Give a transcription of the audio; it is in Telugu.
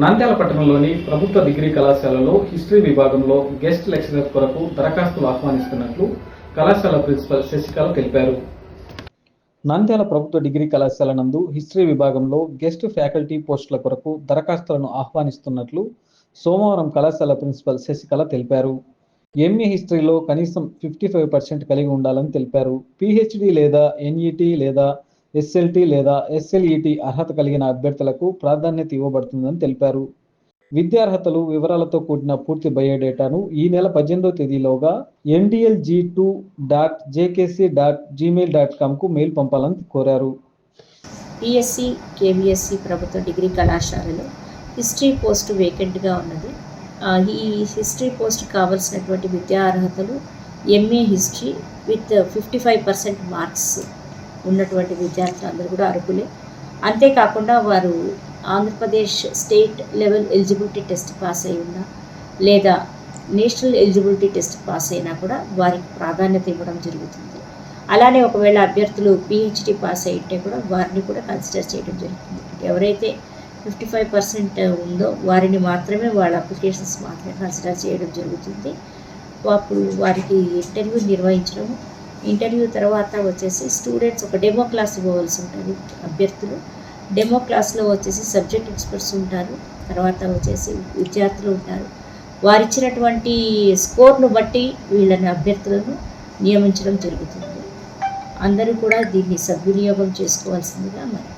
నంద్యాల పట్టణంలోని ప్రభుత్వ డిగ్రీ కళాశాలలో హిస్టరీ విభాగంలో గెస్ట్ లెక్చరర్ కొరకు దరఖాస్తులు ఆహ్వానిస్తున్నట్లు కళాశాల ప్రిన్సిపల్ శశికళ తెలిపారు. నంద్యాల ప్రభుత్వ డిగ్రీ కళాశాల నందు హిస్టరీ విభాగంలో గెస్ట్ ఫ్యాకల్టీ పోస్టుల కొరకు దరఖాస్తులను ఆహ్వానిస్తున్నట్లు సోమవారం కళాశాల ప్రిన్సిపల్ శశికళ తెలిపారు. ఎంఏ హిస్టరీలో కనీసం ఫిఫ్టీ ఫైవ్ పర్సెంట్ కలిగి ఉండాలని తెలిపారు. పిహెచ్డి లేదా ఎన్ఈటి లేదా ఎస్ఎల్టీ లేదా ఎస్ఎల్ఈటీ అర్హత కలిగిన అభ్యర్థులకు ప్రాధాన్యత ఇవ్వబడుతుందని తెలిపారు. విద్యార్హతలు వివరాలతో కూడిన పూర్తి బయోడేటాను ఈ నెల పద్దెనిమిదో తేదీలోగా NDL G two dot JKC dot Gmail dot కామ్కు mail పంపాలని కోరారు. పిఎస్సి కేవీఎస్సి ప్రభుత్వ డిగ్రీ కళాశాలలో హిస్టరీ పోస్ట్ వేకెంట్గా ఉన్నది. ఈ హిస్టరీ పోస్ట్ కావాల్సినటువంటి విద్యా అర్హతలు MA history with fifty five percent marks ఉన్నటువంటి విద్యార్థులందరూ కూడా అర్హులే. అంతేకాకుండా వారు Andhra Pradesh state level eligibility test pass అయి ఉన్నా లేదా నేషనల్ ఎలిజిబిలిటీ టెస్ట్ పాస్ అయినా కూడా వారికి ప్రాధాన్యత ఇవ్వడం జరుగుతుంది. అలానే ఒకవేళ అభ్యర్థులు పిహెచ్డి పాస్ అయితే కూడా వారిని కూడా కన్సిడర్ చేయడం జరుగుతుంది. ఎవరైతే ఫిఫ్టీ ఫైవ్ పర్సెంట్ ఉందో వారిని మాత్రమే వాళ్ళ అప్లికేషన్స్ మాత్రమే కన్సిడర్ చేయడం జరుగుతుంది. అప్పుడు వారికి ఇంటర్వ్యూ నిర్వహించడం ఇంటర్వ్యూ తర్వాత వచ్చేసి స్టూడెంట్స్ ఒక డెమో క్లాస్ ఇవ్వవలసి ఉంటుంది అభ్యర్థులు. డెమో క్లాస్లో వచ్చేసి సబ్జెక్ట్ ఎక్స్పర్ట్స్ ఉంటారు. తర్వాత వచ్చేసి విద్యార్థులు ఉంటారు. వారు ఇచ్చినటువంటి స్కోర్ను బట్టి వీళ్ళని అభ్యర్థులను నియమించడం జరుగుతుంది. అందరూ కూడా దీన్ని సద్వినియోగం చేసుకోవాల్సిందిగా మరి